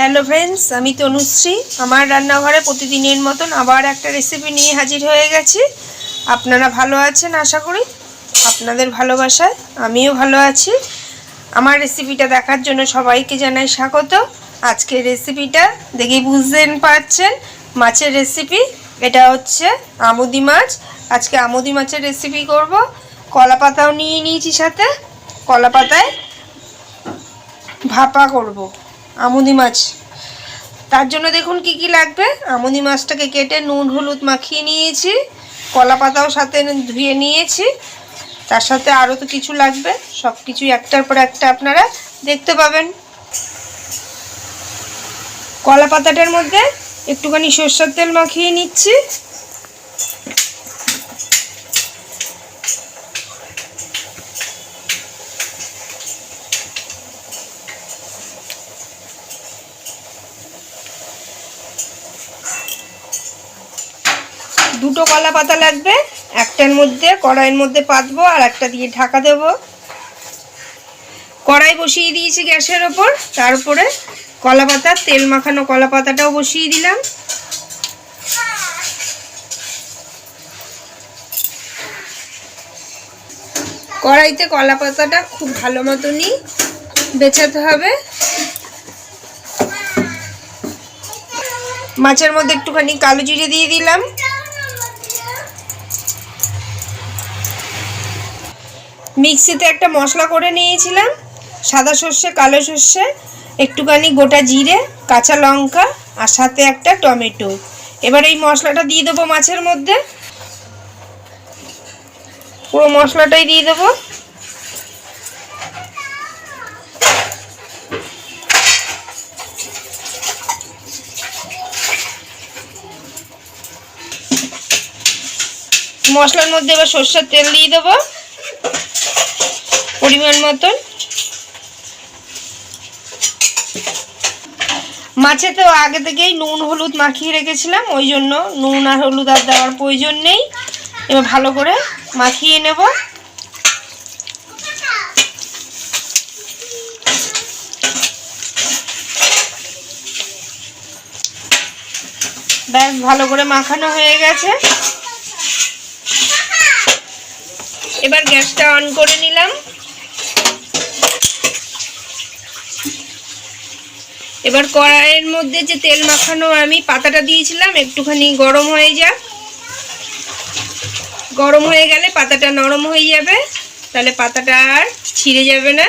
Hello friends আমি তনুশ্রী। আমার রান্নাঘরে প্রতিদিনের মতন আবার একটা রেসিপি নিয়ে হাজির হয়ে গেছি। আপনারা ভালো আছেন আশা করি? আপনাদের ভালোবাসায় আমিও ভালো আছি। আমার রেসিপিটা দেখার জন্য সবাইকে জানাই স্বাগত। আজকের রেসিপিটা দেখেই বুঝতেন পারছেন? মাছের রেসিপি এটা হচ্ছে আমুদি মাছ। আজকে আমুদি মাছের রেসিপি করব। কলা পাতাও নিয়ে নিয়েছি সাথে। কলা পাতায় ভাপা করব। আমুদি মাছ। তার জন্য দেখুন কি কি লাগবে। আমনি মাছটাকে কেটে নুন, হলুদ মাখিয়ে নিয়েছি। কলা পাতাও সাথে ধুয়ে নিয়েছি। তার সাথে আরও তো কিছু লাগবে। সব কিছু একটার পর একটা আপনারা দেখতে পাবেন। কলা পাতাটার মধ্যে একটুখানি সর্ষের তেল মাখিয়ে নিচ্ছি। দুটো কলা পাতা লাগবে, একটার মধ্যে, কড়াইয়ের মধ্যে পাতবো আর একটা দিয়ে ঢাকা দেব। কড়াই বসিয়ে দিয়েছি গ্যাসের ওপর, তার উপরে কলা পাতা, তেল মাখানো কলা পাতাটাও বসিয়ে দিলাম। কড়াইতে কলা পাতাটা খুব ভালো মতনই বেছাতে হবে। মাছের মধ্যে একটুখানি কালো জিরে দিয়ে দিলাম। মিক্সিতে একটা মশলা করে নিয়েছিলাম, সাদা সর্ষে, কালো সর্ষে, একটুখানি গোটা জিরে, কাঁচা লঙ্কা আর সাথে একটা টমেটো। এবার এই মশলাটা দিয়ে দেবো মাছের মধ্যে। পুরো মশলাটাই দিয়ে দেবো। মশলার মধ্যে এবার সর্ষের তেল দিয়ে দেবো। পরিমাণ মতন। মাছে তো আগে থেকেই নুন, হলুদ মাখিয়ে রেখেছিলাম, ওই জন্য নুন আর হলুদ আর দেওয়ার প্রয়োজন নেই। এবার ভালো করে মাখিয়ে নেব। ব্যাস, ভালো করে মাখানো হয়ে গেছে। এবার গ্যাসটা অন করে নিলাম। এবার কড়াইয়ের মধ্যে যে তেল মাখানো আমি পাতাটা দিয়েছিলাম, একটুখানি গরম হয়ে যাক। গরম হয়ে গেলে পাতাটা নরম হয়ে যাবে, তাহলে পাতাটা আর ছিঁড়ে যাবে না।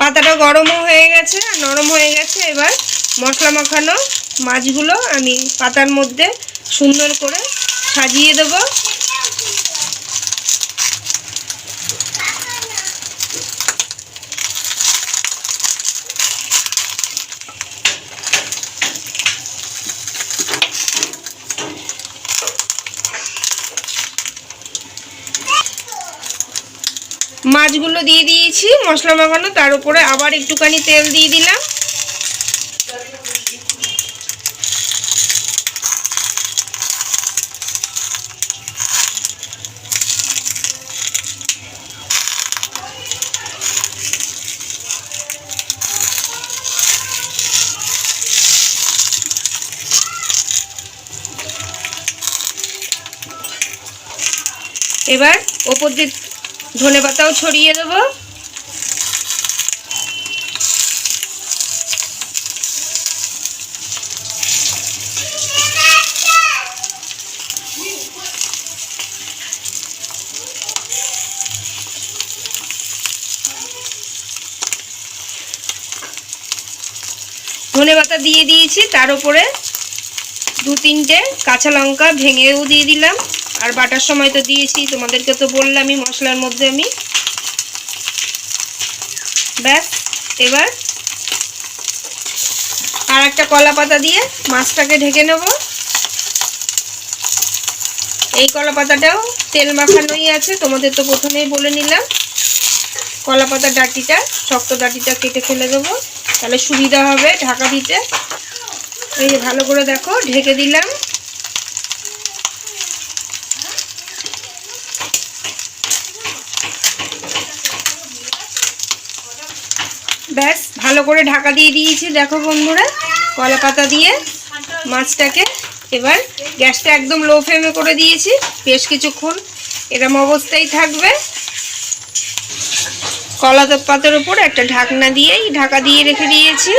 পাতাটা গরমও হয়ে গেছে আর নরম হয়ে গেছে, এবার মশলা মাখানো। মাছগুলো আমি পাতার মধ্যে সুন্দর করে সাজিয়ে দেব। মাছগুলো দিয়ে দিয়েছি, মশলা মাখানো, তার উপরে আবার একটুখানি তেল দিয়ে দিলাম। এবার ওপর দিয়ে ধনে পাতাও ছড়িয়ে দেব। ধনে পাতা দিয়ে দিয়েছি, তার উপরে দু তিনটে কাঁচা লঙ্কা ভেঙেও দিয়ে দিলাম। আর বাটার সময় তো দিয়েছি, তোমাদেরকে তো বললামই মশলার মধ্যে আমি। ব্যাস, এবার আর একটা কলা পাতা দিয়ে মাছটাকে ঢেকে নেব। এই কলা পাতাটাও তেল মাখানোই আছে, তোমাদের তো প্রথমেই বলে নিলাম। কলা পাতার ডাটিটা, শক্ত ডাটিটা কেটে ফেলে দেবো। তাহলে সুবিধা হবে ঢাকা দিতে। এই যে ভালো করে দেখো, ঢেকে দিলাম। ব্যাস, ভালো করে ঢাকা দিয়ে দিয়েছি, দেখো বন্ধুরা কলা দিয়ে মাছটাকে। এবার গ্যাসটা একদম লো ফ্লেমে করে দিয়েছি, বেশ কিছুক্ষণ এরম অবস্থায় থাকবে। কলা পাতার উপর একটা ঢাকনা দিয়েই ঢাকা দিয়ে রেখে দিয়েছি।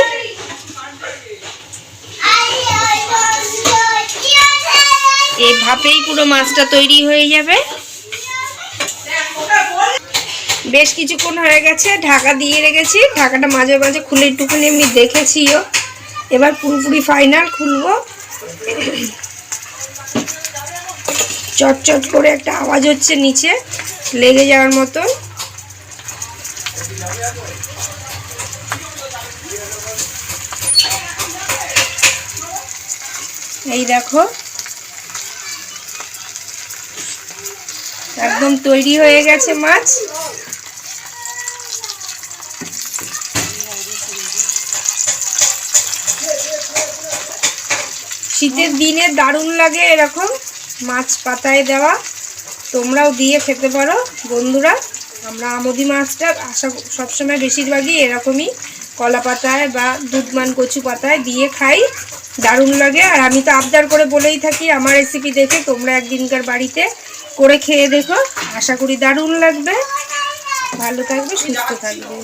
এই ভাপেই পুরো মাছটা তৈরি হয়ে যাবে। বেশ কিছুক্ষণ হয়ে গেছে, ঢাকা দিয়ে রেখেছি। ঢাকাটা মাঝে মাঝে খুলে একটুখানি এমনি দেখেছিও। এবার পুরোপুরি ফাইনাল খুলবো। চটচট করে একটা আওয়াজ হচ্ছে নিচে, লেগে যাওয়ার মতন। এই দেখো। একদম তৈরি হয়ে গেছে মাছ। শীতের দিনে দারুণ লাগে এরকম মাছ পাতায় দেওয়া। তোমরাও দিয়ে খেতে পারো। বন্ধুরা, আমরা আমদি মাছটা আশা সবসময় বেশিরভাগই এরকমই কলা পাতায় বা দুধমান কচু পাতায় দিয়ে খাই। দারুণ লাগে। আর আমি তো আবদার করে বলেই থাকি, আমার রেসিপি দেখে তোমরা একদিনকার বাড়িতে করে খেয়ে দেখো। আশা করি দারুণ লাগবে। ভালো থাকবে, সুস্থ থাকবে।